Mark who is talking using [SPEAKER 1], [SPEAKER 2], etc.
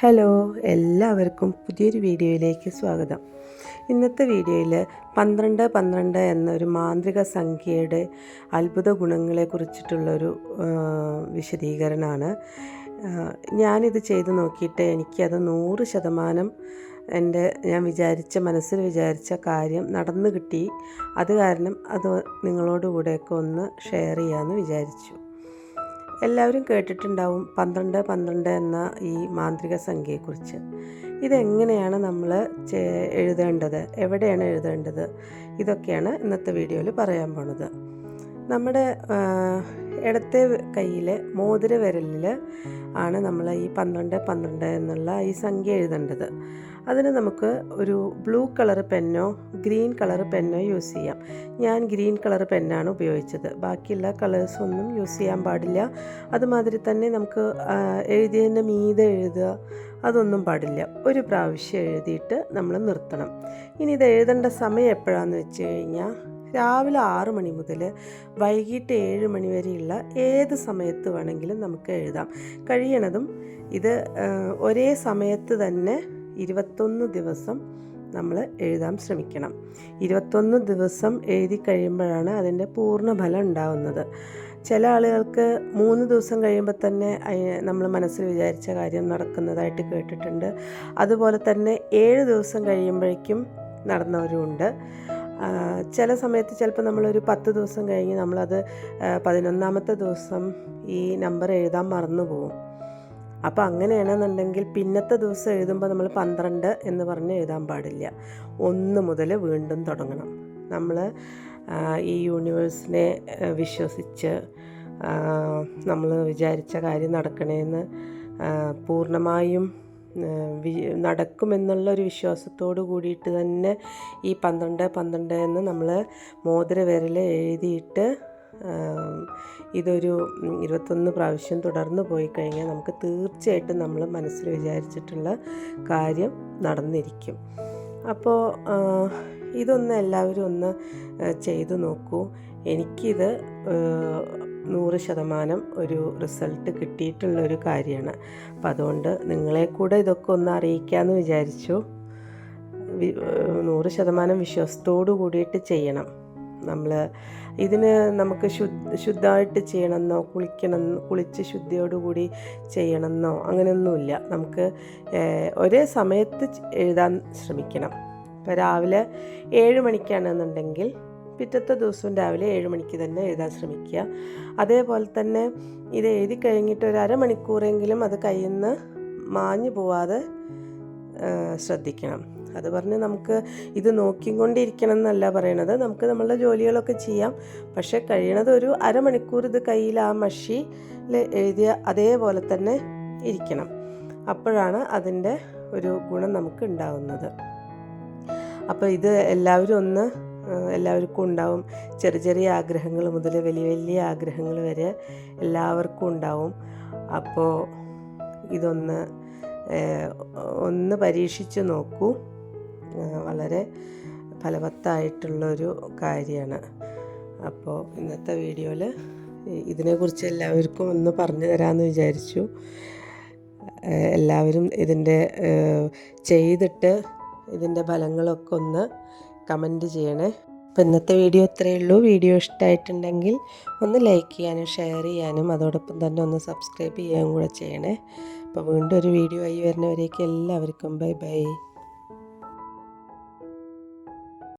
[SPEAKER 1] Hello എല്ലാവർക്കും പുതിയൊരു വീഡിയോയിലേക്ക് സ്വാഗതം. ഇന്നത്തെ വീഡിയോയിൽ പന്ത്രണ്ട് പന്ത്രണ്ട് എന്നൊരു മാന്ത്രിക സംഖ്യയുടെ അത്ഭുത ഗുണങ്ങളെക്കുറിച്ചിട്ടുള്ളൊരു കുറിച്ചിട്ടുള്ളൊരു വിശദീകരണമാണ്. ഞാനിത് ചെയ്ത് നോക്കിയിട്ട് എനിക്കത് നൂറ് ശതമാനം എന്റെ ഞാൻ വിചാരിച്ച മനസ്സിൽ വിചാരിച്ച കാര്യം നടന്നു കിട്ടി. അത് കാരണം അത് നിങ്ങളോടുകൂടെയൊക്കെ ഒന്ന് ഷെയർ ചെയ്യാമെന്ന് വിചാരിച്ചു. എല്ലാവരും കേട്ടിട്ടുണ്ടാവും പന്ത്രണ്ട് പന്ത്രണ്ട് എന്ന ഈ മാന്ത്രിക സംഖ്യയെക്കുറിച്ച്. ഇതെങ്ങനെയാണ് നമ്മൾ എഴുതേണ്ടത്? എവിടെയാണ് എഴുതേണ്ടത്? ഇതൊക്കെയാണ് ഇന്നത്തെ വീഡിയോയിൽ പറയാൻ പോണത്. നമ്മുടെ ഇടത്തെ കയ്യിലെ മോതിര വിരലിൽ ആണ് നമ്മൾ ഈ പന്ത്രണ്ട് പന്ത്രണ്ട് എന്നുള്ള ഈ സംഖ്യ എഴുതേണ്ടത്. അതിന് നമുക്ക് ഒരു ബ്ലൂ കളർ പെന്നോ ഗ്രീൻ കളർ പെന്നോ യൂസ് ചെയ്യാം. ഞാൻ ഗ്രീൻ കളർ പെന്നാണ് ഉപയോഗിച്ചത്. ബാക്കിയുള്ള കളേഴ്സൊന്നും യൂസ് ചെയ്യാൻ പാടില്ല. അതുമാതിരി തന്നെ നമുക്ക് എഴുതിയതിന്റെ മീതെ എഴുതുക അതൊന്നും പാടില്ല. ഒരു പ്രാവശ്യം എഴുതിയിട്ട് നമ്മൾ നിർത്തണം. ഇനി ഇത് എഴുതേണ്ട സമയം എപ്പോഴാണെന്ന് വെച്ച് കഴിഞ്ഞാൽ രാവിലെ ആറ് മണി മുതൽ വൈകിട്ട് ഏഴ് മണി വരെയുള്ള ഏത് സമയത്ത് വേണമെങ്കിലും നമുക്ക് എഴുതാം. കഴിയണതും ഇത് ഒരേ സമയത്ത് തന്നെ ഇരുപത്തൊന്ന് ദിവസം നമ്മൾ എഴുതാൻ ശ്രമിക്കണം. ഇരുപത്തൊന്ന് ദിവസം എഴുതി കഴിയുമ്പോഴാണ് അതിന്റെ പൂർണ ഫലം ഉണ്ടാവുന്നത്. ചില ആളുകൾക്ക് മൂന്ന് ദിവസം കഴിയുമ്പോൾ തന്നെ നമ്മൾ മനസ്സിൽ വിചാരിച്ച കാര്യം നടക്കുന്നതായിട്ട് കേട്ടിട്ടുണ്ട്. അതുപോലെ തന്നെ ഏഴ് ദിവസം കഴിയുമ്പോഴേക്കും നടന്നവരുമുണ്ട് ചില സമയത്ത് ചിലപ്പോൾ നമ്മളൊരു പത്ത് ദിവസം കഴിഞ്ഞ് നമ്മളത് പതിനൊന്നാമത്തെ ദിവസം ഈ നമ്പർ എഴുതാൻ മറന്നു പോകും അപ്പോൾ അങ്ങനെയാണെന്നുണ്ടെങ്കിൽ പിന്നത്തെ ദിവസം എഴുതുമ്പോൾ നമ്മൾ പന്ത്രണ്ട് എന്ന് പറഞ്ഞ് എഴുതാൻ പാടില്ല. ഒന്ന് മുതൽ വീണ്ടും തുടങ്ങണം. നമ്മൾ ഈ യൂണിവേഴ്സിനെ വിശ്വസിച്ച് നമ്മൾ വിചാരിച്ച കാര്യം നടക്കണേന്ന് പൂർണമായും നടക്കുമെന്നുള്ള ഒരു വിശ്വാസത്തോട് കൂടിയിട്ട് തന്നെ ഈ പന്ത്രണ്ട് പന്ത്രണ്ട് എന്ന് നമ്മൾ മോതിര വിരൽ എഴുതിയിട്ട് ഇതൊരു ഇരുപത്തൊന്ന് പ്രാവശ്യം തുടർന്ന് പോയി കഴിഞ്ഞാൽ നമുക്ക് തീർച്ചയായിട്ടും നമ്മൾ മനസ്സിൽ വിചാരിച്ചിട്ടുള്ള കാര്യം നടന്നിരിക്കും. അപ്പോൾ ഇതൊന്ന് എല്ലാവരും ഒന്ന് ചെയ്തു നോക്കൂ. എനിക്കിത് നൂറ് ശതമാനം ഒരു റിസൾട്ട് കിട്ടിയിട്ടുള്ള ഒരു കാര്യമാണ്. അപ്പം അതുകൊണ്ട് നിങ്ങളെ കൂടെ ഇതൊക്കെ ഒന്ന് അറിയിക്കാമെന്ന് വിചാരിച്ചു. നൂറ് ശതമാനം വിശ്വാസത്തോടു കൂടിയിട്ട് ചെയ്യണം. നമ്മൾ ഇതിന് നമുക്ക് ശുദ്ധ ശുദ്ധമായിട്ട് ചെയ്യണമെന്നോ കുളിക്കണം കുളിച്ച് ശുദ്ധിയോടുകൂടി ചെയ്യണമെന്നോ അങ്ങനെയൊന്നുമില്ല. നമുക്ക് ഒരേ സമയത്ത് എഴുതാൻ ശ്രമിക്കണം. ഇപ്പോൾ രാവിലെ ഏഴ് മണിക്കാണെന്നുണ്ടെങ്കിൽ പിറ്റത്തെ ദിവസവും രാവിലെ ഏഴ് മണിക്ക് തന്നെ എഴുതാൻ ശ്രമിക്കുക. അതേപോലെ തന്നെ ഇത് എഴുതി കഴിഞ്ഞിട്ട് ഒരു അരമണിക്കൂറെങ്കിലും അത് കയ്യിൽ നിന്ന് മാഞ്ഞു പോവാതെ ശ്രദ്ധിക്കണം. അത് പറഞ്ഞ് നമുക്ക് ഇത് നോക്കിക്കൊണ്ടിരിക്കണം എന്നല്ല പറയണത്. നമുക്ക് നമ്മളുടെ ജോലികളൊക്കെ ചെയ്യാം. പക്ഷേ കഴിയണത് ഒരു അരമണിക്കൂർ ഇത് കയ്യിൽ ആ മഷിയിൽ എഴുതിയ അതേപോലെ തന്നെ ഇരിക്കണം. അപ്പോഴാണ് അതിന്റെ ഒരു ഗുണം നമുക്ക് ഉണ്ടാവുന്നത്. അപ്പോൾ ഇത് എല്ലാവരും ഒന്ന് എല്ലാവർക്കും ഉണ്ടാവും. ചെറിയ ചെറിയ ആഗ്രഹങ്ങൾ മുതൽ വലിയ വലിയ ആഗ്രഹങ്ങൾ വരെ എല്ലാവർക്കും ഉണ്ടാവും. അപ്പോൾ ഇതൊന്ന് ഒന്ന് പരീക്ഷിച്ച് നോക്കൂ. വളരെ ഫലവത്തായിട്ടുള്ളൊരു കാര്യമാണ്. അപ്പോൾ ഇന്നത്തെ വീഡിയോയിൽ ഇതിനെക്കുറിച്ച് എല്ലാവർക്കും ഒന്ന് പറഞ്ഞു തരാമെന്ന് വിചാരിച്ചു. എല്ലാവരും ഇതിന്റെ ചെയ്തിട്ട് ഇതിന്റെ ഫലങ്ങളൊക്കെ ഒന്ന് കമന്റ് ചെയ്യണേ. അപ്പോൾ ഇന്നത്തെ വീഡിയോ ഇത്രയേ ഉള്ളൂ. വീഡിയോ ഇഷ്ടമായിട്ടുണ്ടെങ്കിൽ ഒന്ന് ലൈക്ക് ചെയ്യാനും ഷെയർ ചെയ്യാനും അതോടൊപ്പം തന്നെ ഒന്ന് സബ്സ്ക്രൈബ് ചെയ്യാനും കൂടെ ചെയ്യണേ. അപ്പോൾ വീണ്ടും ഒരു വീഡിയോ ആയി വരുന്നവരേക്ക് എല്ലാവർക്കും ബൈ ബൈ.